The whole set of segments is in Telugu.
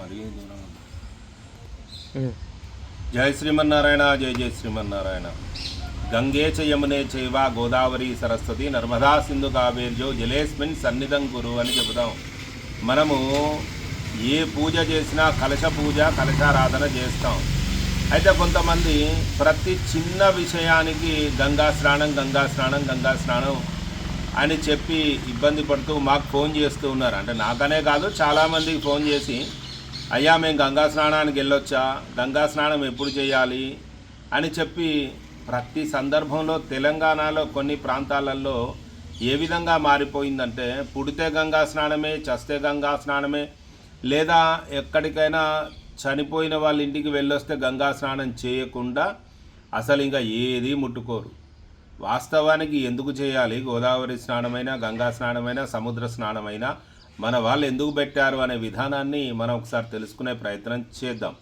మరీ దూరం జై శ్రీమన్నారాయణ జై జై శ్రీమన్నారాయణ. గంగే చ యమునే చైవ గోదావరి సరస్వతి నర్మదా సింధు కావేర్జో జలేస్మిన్ సన్నిధం గురు అని చెబుతాం. మనము ఏ పూజ చేసినా కలశ పూజ కలశారాధన చేస్తాం. అయితే కొంతమంది ప్రతి చిన్న విషయానికి గంగా స్నానం గంగా స్నానం గంగా స్నానం అని చెప్పి ఇబ్బంది పడుతూ మాకు ఫోన్ చేస్తూ ఉన్నారు. అంటే నాకనే కాదు చాలామందికి ఫోన్ చేసి అయ్యా మేము గంగా స్నానానికి వెళ్ళొచ్చా? గంగా స్నానం ఎప్పుడు చేయాలి? అని చెప్పి ప్రతి సందర్భంలో తెలంగాణలో కొన్ని ప్రాంతాలలో ఏ విధంగా మారిపోయిందంటే పుడితే గంగా స్నానమే చస్తే గంగా స్నానమే లేదా ఎక్కడికైనా చనిపోయిన వాళ్ళ ఇంటికి వెళ్ళొస్తే గంగా స్నానం చేయకుండా అసలు ఇంకా ఏది ముట్టుకోరు. వాస్తవానికి ఎందుకు చేయాలి? గోదావరి స్నానమైనా గంగా స్నానమైనా సముద్ర స్నానమైనా మన వాళ్ళు ఎందుకు పెట్టారు అనే విధానాన్ని మనం ఒకసారి తెలుసుకునే ప్రయత్నం చేద్దాం.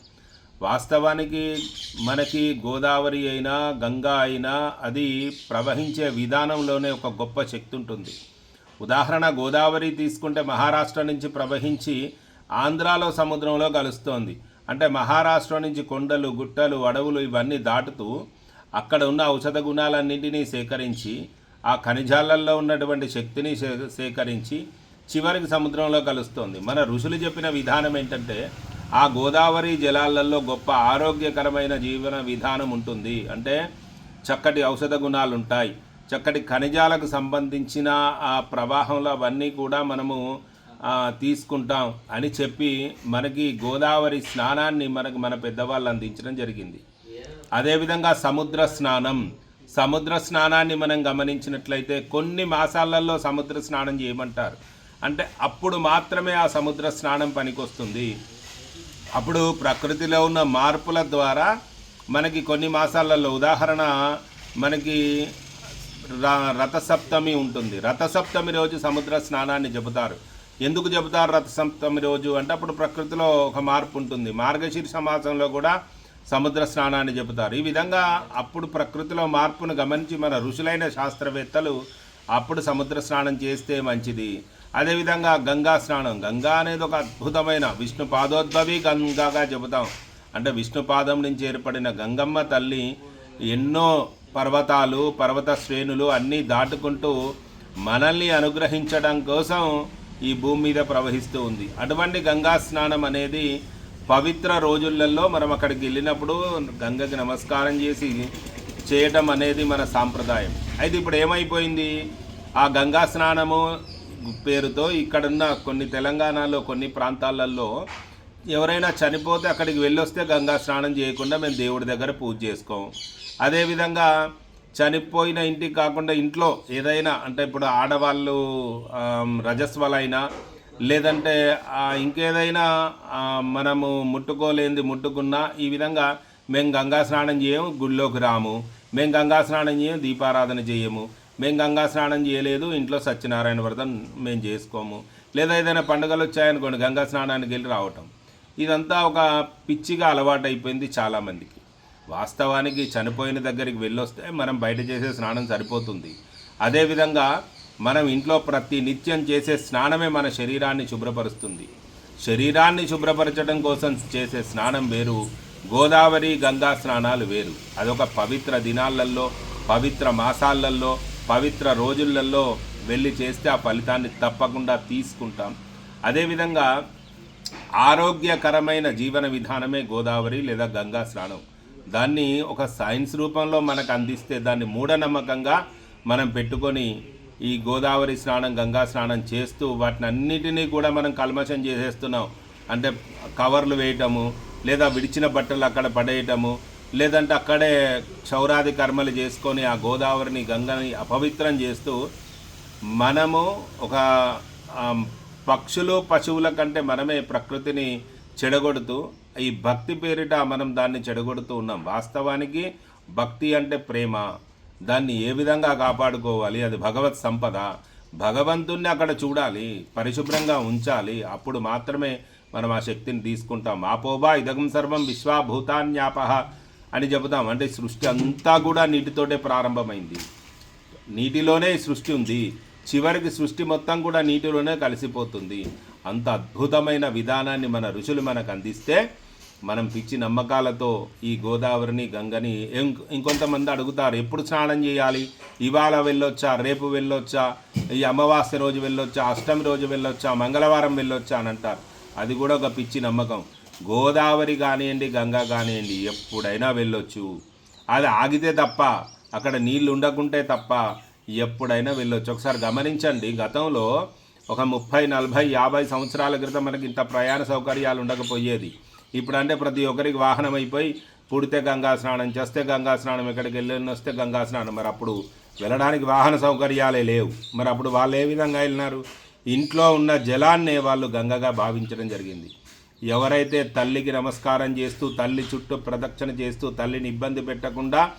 వాస్తవానికి మనకి గోదావరి అయినా గంగా అయినా అది ప్రవహించే విధానంలోనే ఒక గొప్ప శక్తి ఉంటుంది. ఉదాహరణ గోదావరి తీసుకుంటే మహారాష్ట్ర నుంచి ప్రవహించి ఆంధ్రాలో సముద్రంలో కలుస్తోంది. అంటే మహారాష్ట్ర నుంచి కొండలు గుట్టలు అడవులు ఇవన్నీ దాటుతూ అక్కడ ఉన్న ఔషధ గుణాలన్నింటినీ సేకరించి ఆ ఖనిజాలలో ఉన్నటువంటి శక్తిని సే- సేకరించి చివరికి సముద్రంలో కలుస్తుంది. మన ఋషులు చెప్పిన విధానం ఏంటంటే ఆ గోదావరి జలాలలో గొప్ప ఆరోగ్యకరమైన జీవన విధానం ఉంటుంది. అంటే చక్కటి ఔషధ గుణాలు ఉంటాయి చక్కటి ఖనిజాలకు సంబంధించిన ఆ ప్రవాహంలో అవన్నీ కూడా మనము తీసుకుంటాం అని చెప్పి మనకి గోదావరి స్నానాన్ని మనకు మన పెద్దవాళ్ళు అందించడం జరిగింది. అదేవిధంగా సముద్ర స్నానం. సముద్ర స్నానాన్ని మనం గమనించినట్లయితే కొన్ని మాసాలలో సముద్ర స్నానం చేయమంటారు. అంటే అప్పుడు మాత్రమే ఆ సముద్ర స్నానం పనికొస్తుంది. అప్పుడు ప్రకృతిలో ఉన్న మార్పుల ద్వారా మనకి కొన్ని మాసాలలో ఉదాహరణ మనకి ర- రథసప్తమి ఉంటుంది. రథసప్తమి రోజు సముద్ర స్నానాన్ని చెబుతారు. ఎందుకు చెబుతారు రథసప్తమి రోజు? అంటే అప్పుడు ప్రకృతిలో ఒక మార్పు ఉంటుంది. మార్గశీర్ష మాసంలో కూడా సముద్ర స్నానాన్ని చెబుతారు. ఈ విధంగా అప్పుడు ప్రకృతిలో మార్పును గమనించి మన ఋషులైన శాస్త్రవేత్తలు అప్పుడు సముద్ర స్నానం చేస్తే మంచిది. అదేవిధంగా గంగా స్నానం. గంగా అనేది ఒక అద్భుతమైన విష్ణు పాదోద్భవి గంగాగా చెబుతాం. అంటే విష్ణు పాదం నుంచి ఏర్పడిన గంగమ్మ తల్లి ఎన్నో పర్వతాలు పర్వత శ్రేణులు అన్నీ దాటుకుంటూ మనల్ని అనుగ్రహించడం కోసం ఈ భూమి మీద ప్రవహిస్తూ ఉంది. అటువంటి గంగా స్నానం అనేది పవిత్ర రోజులలో మనం అక్కడికి వెళ్ళినప్పుడు గంగకి నమస్కారం చేసి చేయటం అనేది మన సాంప్రదాయం. అయితే ఇప్పుడు ఏమైపోయింది? ఆ గంగా స్నానము పేరుతో ఇక్కడున్న కొన్ని తెలంగాణలో కొన్ని ప్రాంతాలలో ఎవరైనా చనిపోతే అక్కడికి వెళ్ళొస్తే గంగా స్నానం చేయకుండా మేము దేవుడి దగ్గర పూజ చేసుకోం. అదేవిధంగా చనిపోయిన ఇంటికి కాకుండా ఇంట్లో ఏదైనా అంటే ఇప్పుడు ఆడవాళ్ళు రజస్వలైనా లేదంటే ఇంకేదైనా మనము ముట్టుకోలేంది ముట్టుకున్నా ఈ విధంగా మేము గంగా స్నానం చేయము గుళ్ళోకి రాము. మేము గంగా స్నానం చేయము దీపారాధన చేయము. మేము గంగా స్నానం చేయలేదు ఇంట్లో సత్యనారాయణ వ్రతం మేము చేసుకోము. లేదా ఏదైనా పండుగలు వచ్చాయనుకోండి గంగా స్నానానికి వెళ్ళి రావటం. ఇదంతా ఒక పిచ్చిగా అలవాటు అయిపోయింది చాలామందికి. వాస్తవానికి చనిపోయిన దగ్గరికి వెళ్ళొస్తే మనం బయట చేసే స్నానం సరిపోతుంది. అదేవిధంగా మనం ఇంట్లో ప్రతి నిత్యం చేసే స్నానమే మన శరీరాన్ని శుభ్రపరుస్తుంది. శరీరాన్ని శుభ్రపరచడం కోసం చేసే స్నానం వేరు గోదావరి గంగా స్నానాలు వేరు. అదొక పవిత్ర దినాలల్లో పవిత్ర మాసాలలో పవిత్ర రోజులలో వెళ్ళి చేస్తే ఆ ఫలితాన్ని తప్పకుండా తీసుకుంటాం. అదేవిధంగా ఆరోగ్యకరమైన జీవన విధానమే గోదావరి లేదా గంగా స్నానం. దాన్ని ఒక సైన్స్ రూపంలో మనకు అందిస్తే దాన్ని మూఢనమ్మకంగా మనం పెట్టుకొని ఈ గోదావరి స్నానం గంగా స్నానం చేస్తూ వాటిని అన్నిటినీ కూడా మనం కల్మషం చేసేస్తున్నాం. అంటే కవర్లు వేయటము లేదా విడిచిన బట్టలు అక్కడ పడేయటము లేదంటే అక్కడే క్షౌరాది కర్మలు చేసుకొని ఆ గోదావరిని గంగని అపవిత్రం చేస్తూ మనము ఒక పక్షులు పశువుల కంటే మనమే ప్రకృతిని చెడగొడుతూ ఈ భక్తి పేరిట మనం దాన్ని చెడగొడుతూ ఉన్నాం. వాస్తవానికి భక్తి అంటే ప్రేమ. దాన్ని ఏ విధంగా కాపాడుకోవాలి? అది భగవత్ సంపద. భగవంతుణ్ణి అక్కడ చూడాలి పరిశుభ్రంగా ఉంచాలి. అప్పుడు మాత్రమే మనం ఆ శక్తిని తీసుకుంటాం. ఆపోబా ఇదగం సర్వం విశ్వాభూతాన్యాపహ అని చెబుతాం. అంటే సృష్టి అంతా కూడా నీటితోటే ప్రారంభమైంది. నీటిలోనే సృష్టి ఉంది. చివరికి సృష్టి మొత్తం కూడా నీటిలోనే కలిసిపోతుంది. అంత అద్భుతమైన విధానాన్ని మన ఋషులు మనకు అందిస్తే మనం పిచ్చి నమ్మకాలతో ఈ గోదావరిని గంగని ఇంకొంతమంది అడుగుతారు ఎప్పుడు స్నానం చేయాలి? ఇవాళ వెళ్ళొచ్చా? రేపు వెళ్ళొచ్చా? ఈ అమావాస్య రోజు వెళ్ళొచ్చా? అష్టమి రోజు వెళ్ళొచ్చా? మంగళవారం వెళ్ళొచ్చా? అని అంటారు. అది కూడా ఒక పిచ్చి నమ్మకం. గోదావరి కానివ్వండి గంగా కానివ్వండి ఎప్పుడైనా వెళ్ళొచ్చు. అది ఆగితే తప్ప అక్కడ నీళ్ళు ఉండకుంటే తప్ప ఎప్పుడైనా వెళ్ళొచ్చు. ఒకసారి గమనించండి గతంలో ఒక ముప్పై నలభై యాభై సంవత్సరాల క్రితం మనకి ఇంత ప్రయాణ సౌకర్యాలు ఉండకపోయేది. ఇప్పుడంటే ప్రతి ఒక్కరికి వాహనం అయిపోయి పుడితే గంగా స్నానం చేస్తే గంగా స్నానం ఎక్కడికి వెళ్ళిన వస్తే గంగా స్నానం. మరి అప్పుడు వెళ్ళడానికి వాహన సౌకర్యాలే లేవు. మరి అప్పుడు వాళ్ళు ఏ విధంగా వెళ్ళినారు? ఇంట్లో ఉన్న జలాన్నే వాళ్ళు గంగగా భావించడం జరిగింది. ఎవరైతే తల్లికి నమస్కారం చేస్తూ తల్లి చుట్టూ ప్రదక్షిణ చేస్తూ తల్లిని ఇబ్బంది పెట్టకుండా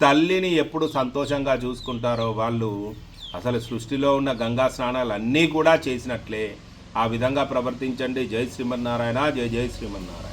తల్లిని ఎప్పుడు సంతోషంగా చూసుకుంటారో వాళ్ళు అసలు సృష్టిలో ఉన్న గంగా స్నానాలు అన్నీ కూడా చేసినట్లే. ఆ విధంగా ప్రవర్తించండి. జై శ్రీమన్నారాయణ జై జై శ్రీమన్నారాయణ.